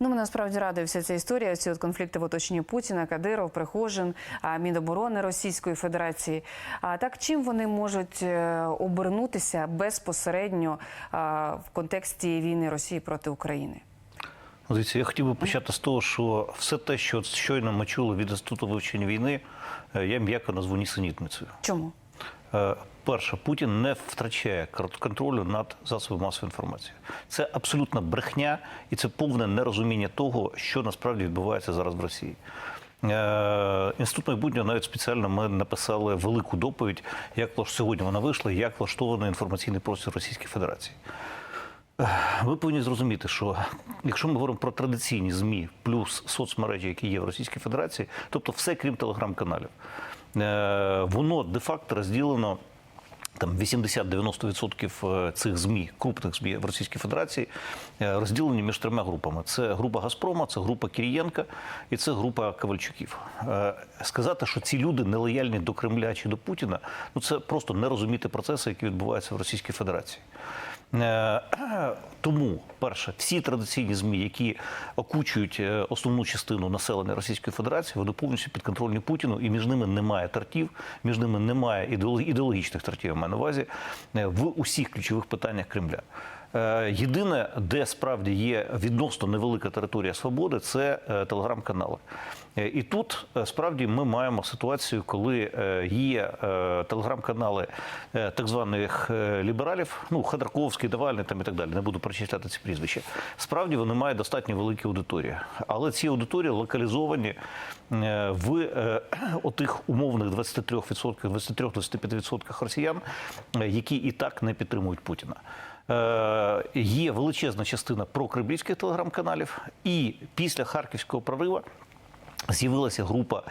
Ну, мене насправді радує вся ця історія. Ці от конфлікти в оточенні Путіна, Кадиров, Пригожин, а, Міноборони Російської Федерації. А так чим вони можуть е, обернутися безпосередньо в контексті війни Росії проти України? Дивіться, я хотів би почати з того, що все те, що щойно ми чули від інституту вивчення війни, е, я м'яко назву нісенітницею. Чому? Е, Перше, Путін не втрачає кон- контролю над засобами масової інформації. Це абсолютна брехня і це повне нерозуміння того, що насправді відбувається зараз в Росії. Е, Інститут майбутнього навіть спеціально ми написали велику доповідь, як сьогодні вона вийшла, як влаштований інформаційний простір Російської Федерації. Ви повинні зрозуміти, що якщо ми говоримо про традиційні ЗМІ плюс соцмережі, які є в Російській Федерації, тобто все крім телеграм-каналів, е, воно де-факто розділено. Там 80-90% цих ЗМІ, крупних ЗМІ в Російській Федерації, е, розділені між трьома групами: це група Газпрома, це група Кирієнка і це група Ковальчуків. Е, Сказати, що ці люди нелояльні до Кремля чи до Путіна, ну це просто не розуміти процеси, які відбуваються в Російській Федерації. Е, Тому, перше, всі традиційні змі, які окучують е, основну частину населення Російської Федерації, вони повністю підконтрольні Путіну, і між ними немає тартів, між ними немає ідеолог- ідеологічних тартів, я маю на увазі е, в усіх ключових питаннях Кремля. Е, Єдине, де справді є відносно невелика територія свободи, це е, телеграм-канали. Е, І тут справді ми маємо ситуацію, коли є телеграм-канали так званих лібералів, ну Ходорковський, Давальний там і так далі. Не буду перечисляти ці прізвища. Справді вони мають достатньо великі аудиторії, але ці аудиторії локалізовані в отих умовних 23%, 23-25% росіян, які і так не підтримують Путіна. Е, Є величезна частина прокремлівських телеграм-каналів, і після харківського прориву з'явилася група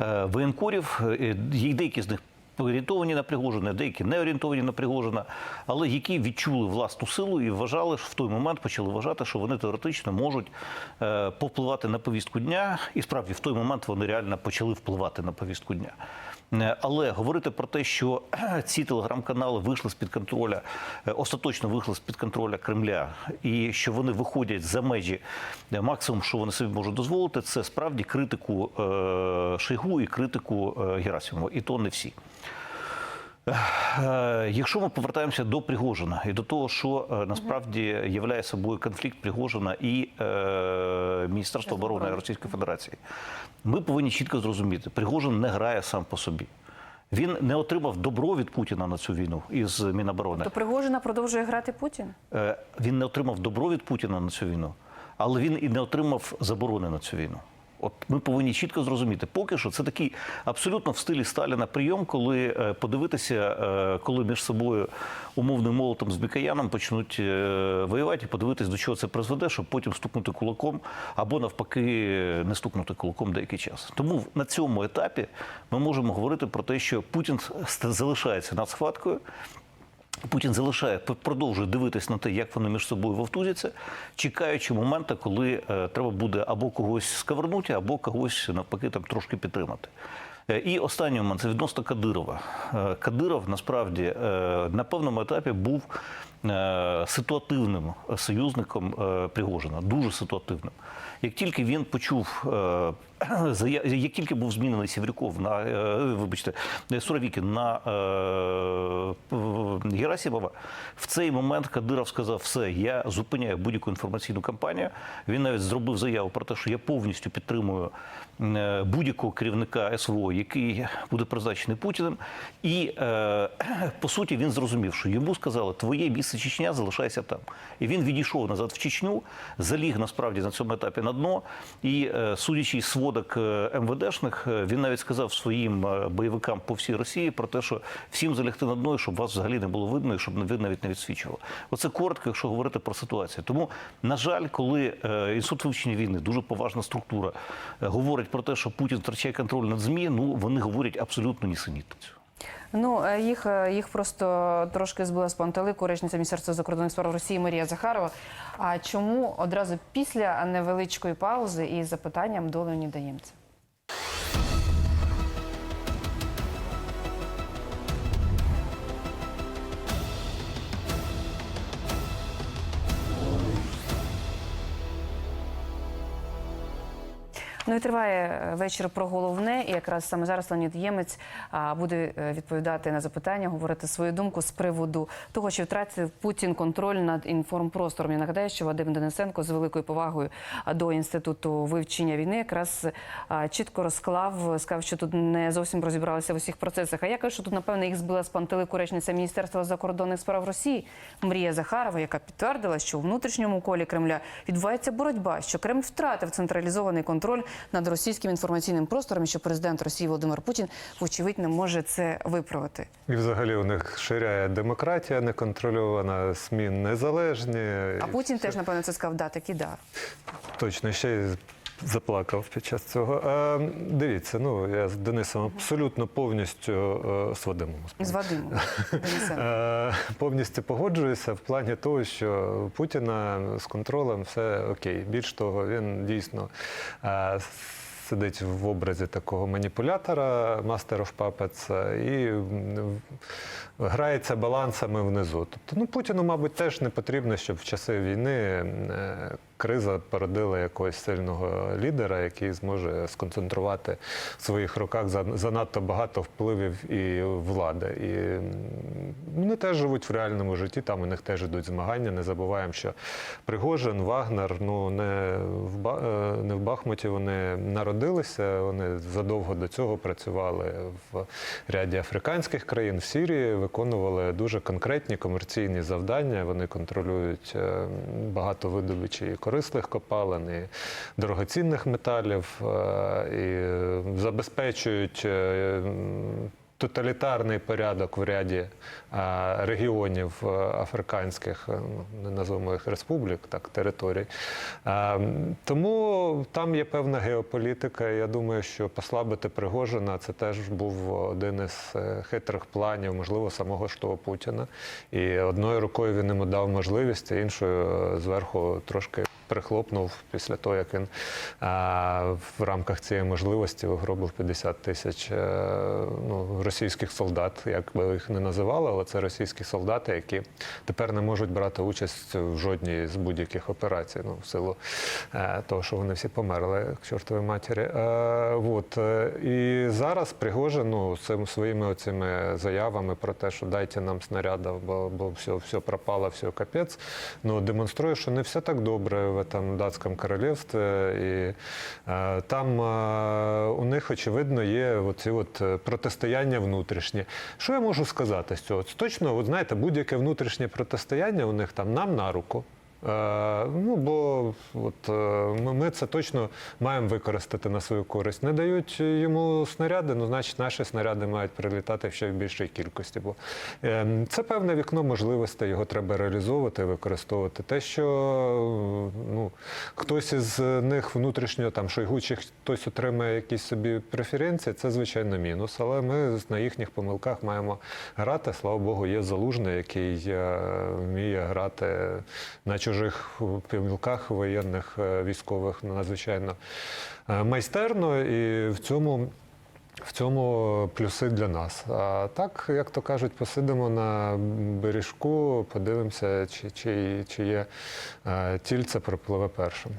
е, воєнкорів, е, деякі з них орієнтовані на Пригожина, деякі не орієнтовані на Пригожина, але які відчули власну силу і вважали, що в той момент почали вважати, що вони теоретично можуть е, повпливати на повістку дня. І справді в той момент вони реально почали впливати на повістку дня. Е, Але говорити про те, що ці телеграм-канали вийшли з під контроля, е, остаточно вийшли з під контроля Кремля, і що вони виходять за межі е, максимум, що вони собі можуть дозволити, це справді критику е, Шойгу і критику е, Герасимова. І то не всі. Е, Якщо ми повертаємося до Пригожина і до того, що е, насправді являє собою конфлікт Пригожина і е, Міністерства оборони Російської Федерації, ми повинні чітко зрозуміти, Пригожин не грає сам по собі. Він не отримав добро від Путіна на цю війну із Міноборони. То Пригожина продовжує грати Путін? Е, Він не отримав добро від Путіна на цю війну, але він і не отримав заборони на цю війну. От ми повинні чітко зрозуміти, поки що це такий абсолютно в стилі Сталіна прийом, коли е, подивитися, е, коли між собою умовним молотом з Мікояном почнуть е, воювати, подивитись, до чого це призведе, щоб потім стукнути кулаком або навпаки не стукнути кулаком деякий час. Тому на цьому етапі ми можемо говорити про те, що Путін залишається над схваткою. Путін залишає, продовжує дивитись на те, як вони між собою вовтузяться, чекаючи моменту, коли е, треба буде або когось скавернути, або когось навпаки там трошки підтримати. Е, І останній момент це відносно Кадирова. Е, Кадиров насправді на певному етапі був ситуативним союзником е, Пригожина, дуже ситуативним. Як тільки він почув, е, як тільки був змінений Сєврюков на е, вибачте, Суровікін на е, Герасимова, в цей момент Кадиров сказав: все, я зупиняю будь-яку інформаційну кампанію. Він навіть зробив заяву про те, що я повністю підтримую е, будь-якого керівника СВО, який буде призначений Путіним. І е, по суті він зрозумів, що йому сказали, твоє місце Чечня залишайся там. І він відійшов назад в Чечню, заліг насправді на цьому етапі на дно. І е, судячи із сводок е, МВДшних, е, він навіть сказав своїм бойовикам по всій Росії про те, що всім залягти на дно, і щоб вас взагалі не було видно, і щоб ви навіть не відсвічували. Оце коротко, якщо говорити про ситуацію. Тому, на жаль, коли інститут вивчення війни, дуже поважна структура, говорить про те, що Путін втрачає контроль над ЗМІ, ну вони говорять абсолютно нісенітницю. Ну е, їх, е, їх просто трошки збила з пантелику речниця Міністерства закордонних справ Росії Марія Захарова. А чому одразу після невеличкої паузи і запитанням до Леоніда Ємця? Ну і триває е, вечір про головне, і якраз саме зараз Леонід Ємець буде е, відповідати на запитання, говорити свою думку з приводу того, що втратив Путін контроль над інформпростором. Я нагадаю, що Вадим Денисенко з великою повагою до інституту вивчення війни якраз чітко розклав, сказав, що тут не зовсім розібралися в усіх процесах. А я кажу, що тут напевно їх збила з пантелику речниця Міністерства закордонних справ Росії Мрія Захарова, яка підтвердила, що у внутрішньому колі Кремля відбувається боротьба, що Кремль втратив централізований контроль над російським інформаційним простором, і що президент Росії Володимир Путін, вочевидь, не може це виправити. І взагалі у них ширяє демократія неконтрольована, СМІ незалежні. А Путін теж напевно це сказав, да, таки да. Точно ще й заплакав під час цього. Е, дивіться, ну я з Денисом абсолютно повністю е, з Вадимом. З Вадимом Е, Повністю погоджуюся в плані того, що Путіна з контролем все окей. Більш того, він дійсно е, сидить в образі такого маніпулятора, Master of Puppets, і грається балансами внизу. Тобто, ну Путіну, мабуть, теж не потрібно, щоб в часи війни е, криза породила якогось сильного лідера, який зможе сконцентрувати в своїх руках занадто багато впливів і влади. І вони теж живуть в реальному житті, там у них теж йдуть змагання. Не забуваємо, що Пригожин, Вагнер, ну не в е, не в Бахмуті вони народилися. Вони задовго до цього працювали в ряді африканських країн в Сирії, виконували дуже конкретні комерційні завдання. Вони контролюють е, багато видобичі і корисних копалин, і дорогоцінних металів, е, і забезпечують. е, Тоталітарний порядок в ряді а, регіонів е, африканських, е, ну, не називаємо їх республік, так, територій. Тому там є певна геополітика. Я думаю, що послабити Пригожина це теж був один із е, хитрих планів, можливо, самого ж того Путіна. І одною рукою він йому дав можливість, а іншою е, зверху трошки прихлопнув після того, як він в рамках цієї можливості вигробив 50 тисяч е, ну, російських солдат, як би їх не називали, але це російські солдати, які тепер не можуть брати участь в жодній з будь-яких операцій, ну, в силу е, того, що вони всі померли к чортовій матері. Е, от. І зараз Пригожин ну, цим своїми оцими заявами про те, що дайте нам снарядів, бо, бо все, все пропало, все капець, ну, демонструє, що не все так добре этом датському королівстві. І там у них, очевидно, є оці е, протистояння внутрішнє. Що я можу сказати з цього? Це Точно, от знаєте, будь-яке внутрішнє протистояння у них там нам на руку. Е, ну, бо от, е, ми, це точно маємо використати на свою користь. Не дають йому снаряди, ну, значить, наші снаряди мають прилітати ще в більшій кількості. Бо е, це певне вікно можливостей, його треба реалізовувати, використовувати. Те, що ну, хтось із них внутрішньо, там, Шойгу, чи хтось отримає якісь собі преференції, це, звичайно, мінус. Але ми на їхніх помилках маємо грати. Слава Богу, є залужний, який вміє грати на чужих помилках воєнних е, військових надзвичайно е, майстерно, і в цьому. В цьому плюси для нас. А так, як то кажуть, посидимо на бережку, подивимося, чи, чи, чи є е, тільце пропливе першим.